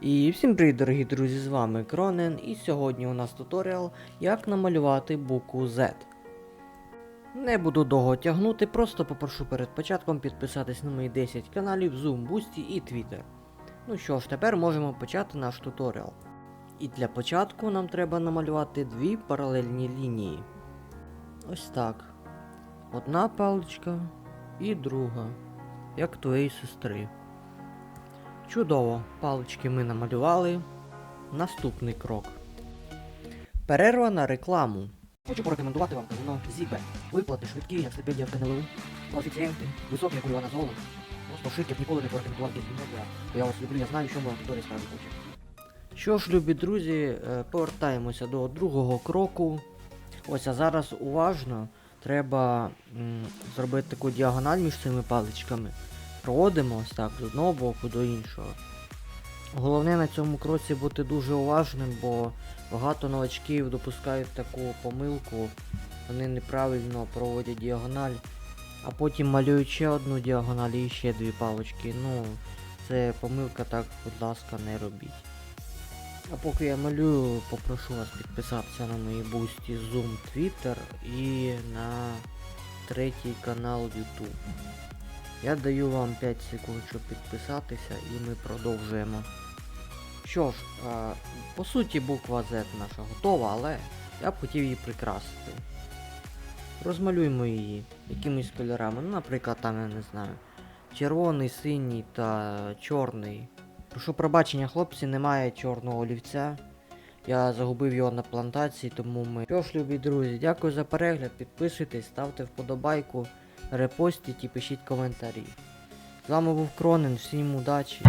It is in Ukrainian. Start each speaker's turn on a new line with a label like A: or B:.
A: І всім привіт, дорогі друзі, з вами Кронен, і сьогодні у нас туторіал, як намалювати букву Z. Не буду довго тягнути, просто попрошу перед початком підписатись на мої 10 каналів Zoom, Boosty і Twitter. Ну що ж, тепер можемо почати наш туторіал. І для початку нам треба намалювати дві паралельні лінії. Ось так. Одна паличка і друга, як твоєї сестри. Чудово, палички ми намалювали. Наступний крок. Перерва на рекламу.
B: Хочу порекомендувати вам казино Зібе. Виплати швидкі, як стипендія в КНЛУ, коефіцієнти, високі, як у Івана Золу. Просто шик, я б ніколи не порекомендував бо я вас люблю, я знаю, що ми аудиторія справді хоче.
A: Що ж, любі друзі, е, повертаємося до другого кроку. Ось, а зараз уважно треба м, зробити таку діагональ між цими паличками. Проводимо ось так з одного боку до іншого. Головне на цьому кроці бути дуже уважним, бо багато новачків допускають таку помилку. Вони неправильно проводять діагональ, а потім малюють ще одну діагональ і ще дві палички. Ну, це помилка, так, будь ласка, не робіть. А поки я малюю, попрошу вас підписатися на мої бусті Zoom Twitter і на третій канал YouTube. Я даю вам 5 секунд, щоб підписатися, і ми продовжуємо. Що ж, а, по суті буква Z наша готова, але я б хотів її прикрасити. Розмалюємо її якимись кольорами. Ну, наприклад, там я не знаю. Червоний, синій та чорний. Прошу пробачення, хлопці, немає чорного олівця. Я загубив його на плантації, тому ми. Що ж, любі друзі, дякую за перегляд, підписуйтесь, ставте вподобайку, репостіть типу, і пишіть коментарі. З вами був Кронен, всім удачі!